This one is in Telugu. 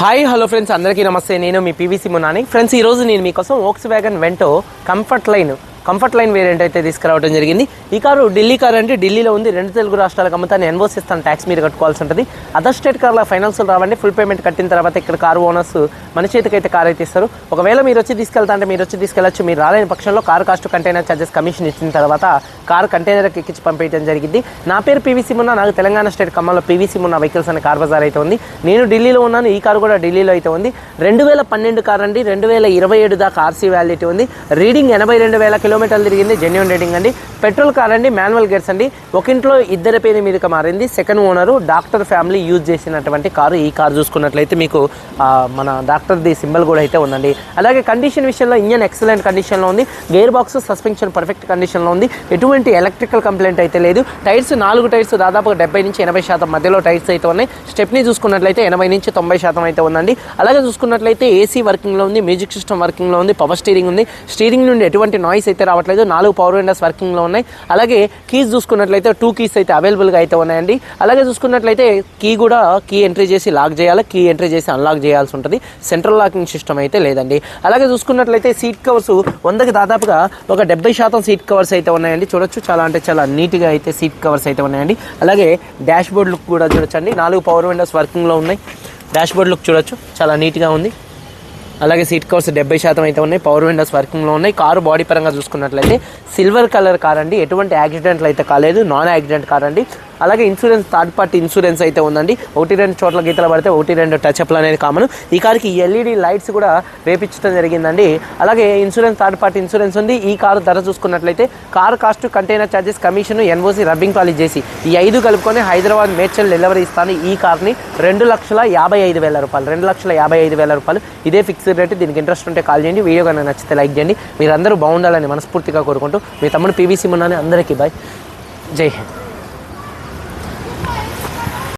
హాయ్ హలో ఫ్రెండ్స్ అందరికీ నమస్తే. నేను మీ పీవీసీ మునాని ఫ్రెండ్స్ ఈరోజు నేను మీకోసం Volkswagen Vento comfort line comfort line variant అయితే తీసుకురావడం జరిగింది. ఈ కారు ఢిల్లీ కారు అంటే ఢిల్లీలో ఉంది. రెండు తెలుగు రాష్ట్రాలకు అమ్ముతాను ఎన్వోస్ ఇస్తాను ట్యాక్స్ మీరు కట్టుకోవాల్సి ఉంటుంది. అదర్ స్టేట్ కార్ల ఫైనాన్స్ రావండి. ఫుల్ పేమెంట్ కట్టిన తర్వాత ఇక్కడ కారు ఓనర్స్ మన చేతికైతే కార్ అయితే ఇస్తారు. ఒకవేళ మీరు వచ్చి తీసుకెళ్తా అంటే మీరు వచ్చి తీసుకెళ్ళచ్చు. మీరు రాలేని పక్షంలో car cost container charges commission ఇచ్చిన తర్వాత కారు కంటైనర్కి ఎక్కించి పంపించడం జరిగింది. నా పేరు పీవీసీ మున్నా. నాకు తెలంగాణ స్టేట్ ఖమ్మంలో పీవీసీ మున్నా వెహికల్స్ అనే కార్ బజార్ అయితే ఉంది. నేను ఢిల్లీలో ఉన్నాను. ఈ కారు కూడా ఢిల్లీలో అయితే ఉంది. రెండు వేల పన్నెండు కార్ అండి. రెండు వేల ఇరవై ఏడు దాకా ఆర్సీ వ్యాలిటీ ఉంది. రీడింగ్ ఎనభై రెండు వేల కిలో కిలోమీటర్లు తిరిగింది. జెన్యున్ రేటింగ్ అండి. పెట్రోల్ కార్ అండి మాన్యువల్ గేర్స్ అండి. ఒక ఇంట్లో ఇద్దరి పేరు మీదకి మారింది. Second owner doctor family use చేసినటువంటి కారు. ఈ కారు చూసుకున్నట్లయితే మీకు మన డాక్టర్ది సింబల్ కూడా అయితే ఉందండి. అలాగే కండిషన్ విషయంలో ఇంజన్ ఎక్సలెంట్ కండిషన్లో ఉంది. గేర్ బాక్స్ సస్పెన్షన్ పర్ఫెక్ట్ కండిషన్లో ఉంది. ఎటువంటి ఎలక్ట్రికల్ కంప్లైంట్ అయితే లేదు. టైర్స్ నాలుగు టైర్స్ దాదాపు డెబ్బై నుంచి ఎనభై శాతం మధ్యలో టైర్స్ అయితే ఉన్నాయి. స్టెప్ని చూసుకున్నట్లయితే ఎనభై నుంచి తొంభై శాతం అయితే ఉందండి. అలాగే చూసుకున్నట్లయితే ఏసీ వర్కింగ్లో ఉంది. మ్యూజిక్ సిస్టమ్ వర్కింగ్లో ఉంది. పవర్ స్టీరింగ్ ఉంది. స్టీరింగ్ నుండి ఎటువంటి నాయిస్ అయితే రావట్లేదు. నాలుగు పవర్ విండోస్ వర్కింగ్లో ఉన్నాయి. అలాగే కీస్ చూసుకున్నట్లయితే టూ కీస్ అయితే అవైలబుల్గా అయితే ఉన్నాయండి. అలాగే చూసుకున్నట్లయితే కీ కూడా కీ ఎంట్రీ చేసి లాక్ చేయాలి. కీ ఎంట్రీ చేసి అన్లాక్ చేయాల్సి ఉంటుంది. సెంట్రల్ లాకింగ్ సిస్టమ్ అయితే లేదండి. అలాగే చూసుకున్నట్లయితే సీట్ కవర్స్ వందకి దాదాపుగా ఒక డెబ్బై శాతం సీట్ కవర్స్ అయితే ఉన్నాయండి. చూడొచ్చు. చాలా అంటే చాలా నీట్గా అయితే సీట్ కవర్స్ అయితే ఉన్నాయండి. అలాగే డాష్ బోర్డ్ లుక్ కూడా చూడొచ్చండి. నాలుగు పవర్ విండోస్ వర్కింగ్లో ఉన్నాయి. డాష్ బోర్డ్ లుక్ చూడొచ్చు. చాలా నీట్గా ఉంది. అలాగే సీట్ కవర్స్ డెబ్బై శాతం అయితే ఉన్నాయి. పవర్ విండోస్ వర్కింగ్లో ఉన్నాయి. కారు బాడీ పరంగా చూసుకున్నట్లయితే సిల్వర్ కలర్ కార్ అండి. ఎటువంటి యాక్సిడెంట్లు అయితే కాలేదు. నాన్ యాక్సిడెంట్ కార్ అండి. అలాగే ఇన్సూరెన్స్ థర్డ్ పార్టీ ఇన్సూరెన్స్ అయితే ఉందండి. ఒకటి రెండు చోట్ల గీతలు పడితే ఒకటి రెండు టచ్అప్లు అనేది కామన్ ఈ కార్కి ఎల్ఈడి లైట్స్ కూడా వేపించడం జరిగిందండి. అలాగే ఇన్సూరెన్స్ థర్డ్ పార్టీ ఇన్సూరెన్స్ ఉంది. ఈ కారు ధర చూసుకున్నట్లయితే car cost container charges commission NOC rubbing కాలేజ్ చేసి ఈ ఐదు కలుపుకొని హైదరాబాద్ మేడ్చల్ డెలివరీ ఇస్తాను. ఈ కార్ని రెండు లక్షల యాభై ఐదు వేల రూపాయలు రెండు లక్షల యాభై ఐదు వేల రూపాయలు. ఇదే ఫిక్స్డ్ రేట్ దీనికి ఇంట్రెస్ట్ ఉంటే కాల్ చేయండి. వీడియో కనుక నచ్చితే లైక్ చేయండి. మీరందరూ బాగుండాలని మనస్ఫూర్తిగా కోరుకుంటూ మీ తమ్ముడు పీవీసీ మున్నాని అందరికీ బాయ్ జై హింద్.